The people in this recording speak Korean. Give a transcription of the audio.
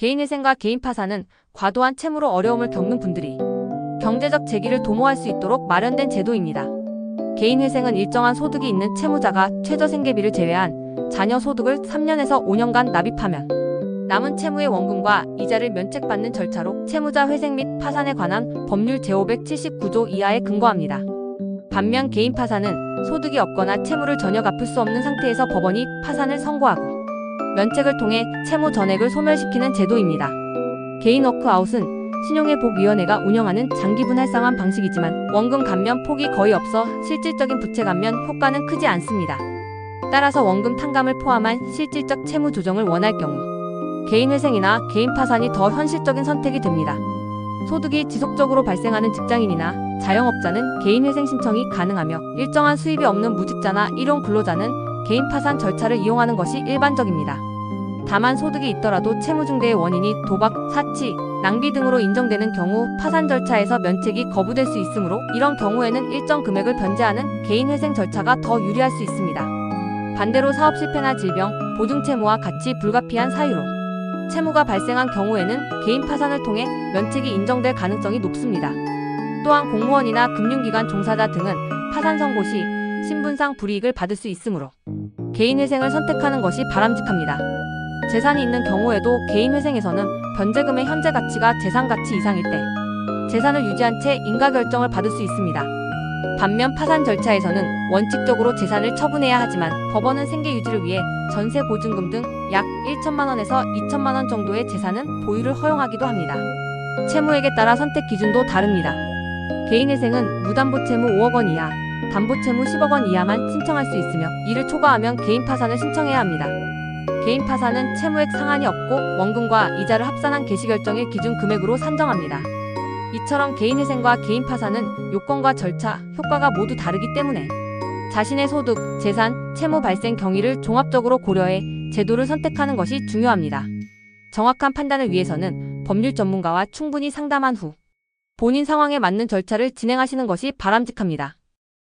개인회생과 개인 파산은 과도한 채무로 어려움을 겪는 분들이 경제적 재기를 도모할 수 있도록 마련된 제도입니다. 개인회생은 일정한 소득이 있는 채무자가 최저생계비를 제외한 자녀 소득을 3년에서 5년간 납입하면 남은 채무의 원금과 이자를 면책받는 절차로 채무자 회생 및 파산에 관한 법률 제579조 이하에 근거합니다. 반면 개인 파산은 소득이 없거나 채무를 전혀 갚을 수 없는 상태에서 법원이 파산을 선고하고 면책을 통해 채무 전액을 소멸시키는 제도입니다. 개인 워크아웃은 신용회복위원회가 운영하는 장기 분할상환 방식이지만 원금 감면 폭이 거의 없어 실질적인 부채 감면 효과는 크지 않습니다. 따라서 원금 탕감을 포함한 실질적 채무 조정을 원할 경우 개인 회생이나 개인 파산이 더 현실적인 선택이 됩니다. 소득이 지속적으로 발생하는 직장인이나 자영업자는 개인 회생 신청이 가능하며 일정한 수입이 없는 무직자나 일용 근로자는 개인 파산 절차를 이용하는 것이 일반적입니다. 다만 소득이 있더라도 채무 중대의 원인이 도박, 사치, 낭비 등으로 인정되는 경우 파산 절차에서 면책이 거부될 수 있으므로 이런 경우에는 일정 금액을 변제하는 개인 회생 절차가 더 유리할 수 있습니다. 반대로 사업 실패나 질병, 보증 채무와 같이 불가피한 사유로 채무가 발생한 경우에는 개인 파산을 통해 면책이 인정될 가능성이 높습니다. 또한 공무원이나 금융기관 종사자 등은 파산 선고 시 신분상 불이익을 받을 수 있으므로 개인 회생을 선택하는 것이 바람직합니다. 재산이 있는 경우에도 개인 회생에서는 변제금의 현재 가치가 재산 가치 이상일 때 재산을 유지한 채 인가 결정을 받을 수 있습니다. 반면 파산 절차에서는 원칙적으로 재산을 처분해야 하지만 법원은 생계 유지를 위해 전세 보증금 등 약 1천만 원에서 2천만 원 정도의 재산은 보유를 허용하기도 합니다. 채무액에 따라 선택 기준도 다릅니다. 개인 회생은 무담보 채무 5억 원 이하, 담보 채무 10억 원 이하만 신청할 수 있으며 이를 초과하면 개인 파산을 신청해야 합니다. 개인 파산은 채무액 상한이 없고 원금과 이자를 합산한 개시결정일 기준 금액으로 산정합니다. 이처럼 개인 회생과 개인 파산은 요건과 절차, 효과가 모두 다르기 때문에 자신의 소득, 재산, 채무 발생 경위를 종합적으로 고려해 제도를 선택하는 것이 중요합니다. 정확한 판단을 위해서는 법률 전문가와 충분히 상담한 후 본인 상황에 맞는 절차를 진행하시는 것이 바람직합니다.